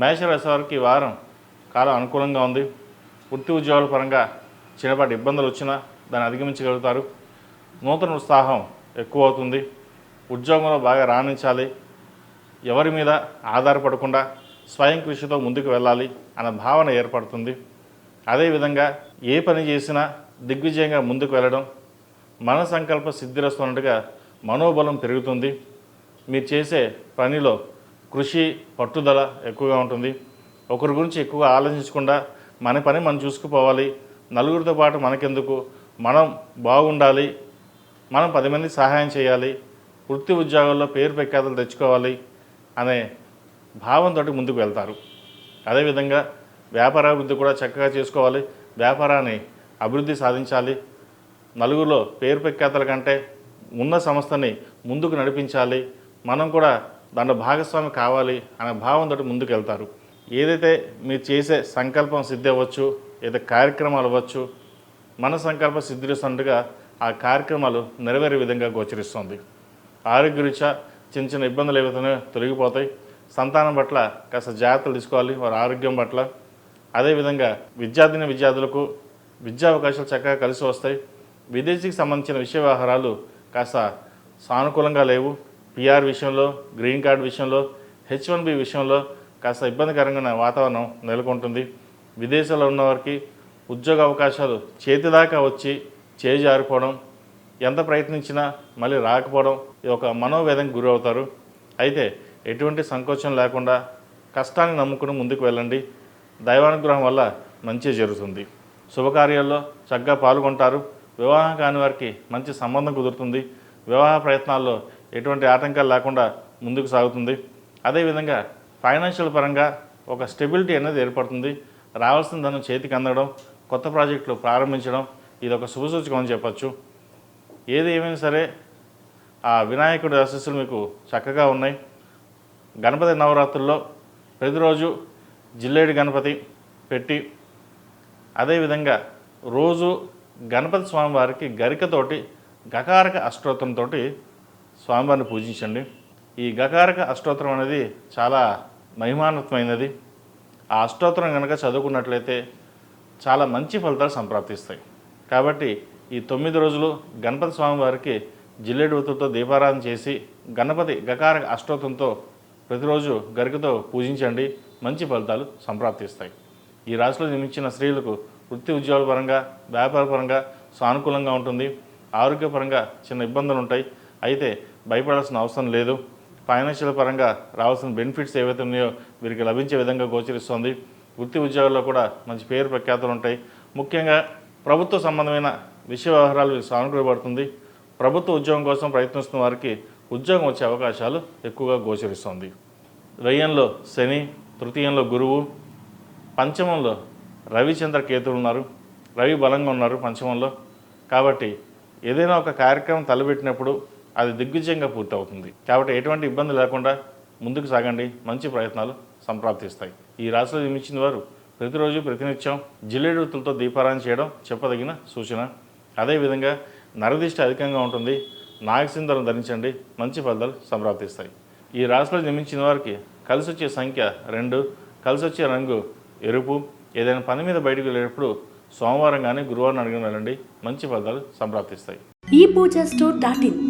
మేషరాశి వారికి ఈ వారం కాలం అనుకూలంగా ఉంది. వృత్తి ఉద్యోగాల పరంగా చిన్నపాటి ఇబ్బందులు వచ్చినా దాన్ని అధిగమించగలుగుతారు. నూతన ఉత్సాహం ఎక్కువ అవుతుంది ఉద్యోగంలో బాగా రాణించాలి. ఎవరి మీద ఆధారపడకుండా స్వయం కృషితో ముందుకు వెళ్ళాలి అన్న భావన ఏర్పడుతుంది. అదేవిధంగా ఏ పని చేసినా దిగ్విజయంగా ముందుకు వెళ్ళడం మన సంకల్ప సిద్ధిరస్తున్నట్టుగా మనోబలం పెరుగుతుంది. మీరు చేసే పనిలో కృషి పట్టుదల ఎక్కువగా ఉంటుంది. ఒకరి గురించి ఎక్కువగా ఆలోచించకుండా మన పని మనం చూసుకుపోవాలి. నలుగురితో పాటు మనకెందుకు? మనం బాగుండాలి. మనం పది మందికి సహాయం చేయాలి. వృత్తి ఉద్యోగాల్లో పేరు ప్రఖ్యాతలు తెచ్చుకోవాలి అనే భావంతో ముందుకు వెళ్తారు. అదేవిధంగా వ్యాపారాభివృద్ధి కూడా చక్కగా చేసుకోవాలి. వ్యాపారాన్ని అభివృద్ధి సాధించాలి. నలుగురిలో పేరు ప్రఖ్యాతల కంటే ఉన్న సంస్థని ముందుకు నడిపించాలి. మనం కూడా దాంట్లో భాగస్వామి కావాలి అనే భావంతో ముందుకు వెళ్తారు ఏదైతే మీరు చేసే సంకల్పం సిద్ధి అవ్వచ్చు ఏదైతే కార్యక్రమాలు అవ్వచ్చు మన సంకల్ప సిద్ధిస్తున్నట్టుగా ఆ కార్యక్రమాలు నెరవేరే విధంగా గోచరిస్తుంది. ఆరోగ్యరీత్యా చిన్న చిన్న ఇబ్బందులు ఏవైతేనే తొలగిపోతాయి. సంతానం పట్ల కాస్త జాగ్రత్తలు తీసుకోవాలి వారి ఆరోగ్యం పట్ల. అదేవిధంగా విద్యార్థిని విద్యార్థులకు విద్యా అవకాశాలు చక్కగా కలిసి వస్తాయి. విదేశీకి సంబంధించిన విషయ వ్యవహారాలు కాస్త సానుకూలంగా లేవు. పిఆర్ విషయంలో గ్రీన్ కార్డ్ విషయంలో హెచ్ వన్ బి విషయంలో కాస్త ఇబ్బందికరంగా వాతావరణం నెలకొంటుంది. విదేశాల్లో ఉన్నవారికి ఉద్యోగ అవకాశాలు చేతిదాకా వచ్చి చేజారిపోవడం ఎంత ప్రయత్నించినా మళ్ళీ రాకపోవడం ఇది ఒక మనోవేదనకు గురి అవుతారు అయితే ఎటువంటి సంకోచం లేకుండా కష్టాన్ని నమ్ముకుని ముందుకు వెళ్ళండి. దైవానుగ్రహం వల్ల మంచి జరుగుతుంది. శుభకార్యాల్లో చక్కగా పాల్గొంటారు. వివాహం కాని వారికి మంచి సంబంధం కుదురుతుంది. వివాహ ప్రయత్నాల్లో ఎటువంటి ఆటంకాలు లేకుండా ముందుకు సాగుతుంది. అదేవిధంగా ఫైనాన్షియల్ పరంగా ఒక స్టెబిలిటీ అనేది ఏర్పడుతుంది. రావాల్సిన ధనం చేతికి అందడం కొత్త ప్రాజెక్టులు ప్రారంభించడం ఇది ఒక శుభసూచకం అని చెప్పచ్చు. ఏది ఏమైనా సరే ఆ వినాయకుడి ఆశస్సులు మీకు చక్కగా ఉన్నాయి. గణపతి నవరాత్రుల్లో ప్రతిరోజు జిల్లేడు గణపతి పెట్టి అదేవిధంగా రోజు గణపతి స్వామివారికి గరికతోటి గకారక అష్టోత్తరంతో స్వామివారిని పూజించండి. ఈ గకారక అష్టోత్తరం అనేది చాలా మహిమాన్వితమైనది. ఆ అష్టోత్తరం కనుక చదువుకున్నట్లయితే చాలా మంచి ఫలితాలు సంప్రాప్తిస్తాయి. కాబట్టి ఈ తొమ్మిది రోజులు గణపతి స్వామివారికి జిల్లేడు ఒత్తులతో దీపారాధన చేసి గణపతి గకారక అష్టోత్తంతో ప్రతిరోజు గరికతో పూజించండి. మంచి ఫలితాలు సంప్రాప్తిస్తాయి. ఈ రాశిలో నిర్మించిన స్త్రీలకు వృత్తి ఉద్యోగాల పరంగా వ్యాపార పరంగా సానుకూలంగా ఉంటుంది. ఆరోగ్యపరంగా చిన్న ఇబ్బందులు ఉంటాయి. అయితే భయపడాల్సిన అవసరం లేదు. ఫైనాన్షియల్ పరంగా రావాల్సిన బెనిఫిట్స్ ఏవైతే ఉన్నాయో వీరికి లభించే విధంగా గోచరిస్తుంది. వృత్తి ఉద్యోగాల్లో కూడా మంచి పేరు ప్రఖ్యాతులు ఉంటాయి. ముఖ్యంగా ప్రభుత్వ సంబంధమైన విషయ వ్యవహారాలు సానుకూలపడుతుంది. ప్రభుత్వ ఉద్యోగం కోసం ప్రయత్నిస్తున్న వారికి ఉద్యోగం వచ్చే అవకాశాలు ఎక్కువగా గోచరిస్తుంది. వ్యయంలో శని తృతీయంలో గురువు పంచమంలో రవిచంద్ర కేతులు ఉన్నారు. రవి బలంగా ఉన్నారు పంచమంలో. కాబట్టి ఏదైనా ఒక కార్యక్రమం తలపెట్టినప్పుడు అది దిగ్విజయంగా పూర్తవుతుంది. కాబట్టి ఎటువంటి ఇబ్బంది లేకుండా ముందుకు సాగండి. మంచి ప్రయత్నాలు సంప్రాప్తిస్తాయి. ఈ రాశిలో జన్మించిన వారు ప్రతిరోజు ప్రతినిత్యం జిల్లేడుతులతో వృత్తులతో దీపారాయణ చేయడం చెప్పదగిన సూచన. అదేవిధంగా నరదిష్ట అధికంగా ఉంటుంది. నాగసింధరం ధరించండి. మంచి ఫలితాలు సంప్రాప్తిస్తాయి. ఈ రాశిలో జన్మించిన వారికి కలిసి వచ్చే సంఖ్య రెండు. కలిసి వచ్చే రంగు ఎరుపు. ఏదైనా పని మీద బయటకు వెళ్ళేటప్పుడు సోమవారం కానీ గురువారం అడిగిన వెళ్ళండి. మంచి ఫలితాలు సంప్రాప్తిస్తాయి. ఈ పూజ స్టోర్ డాట్ ఇన్.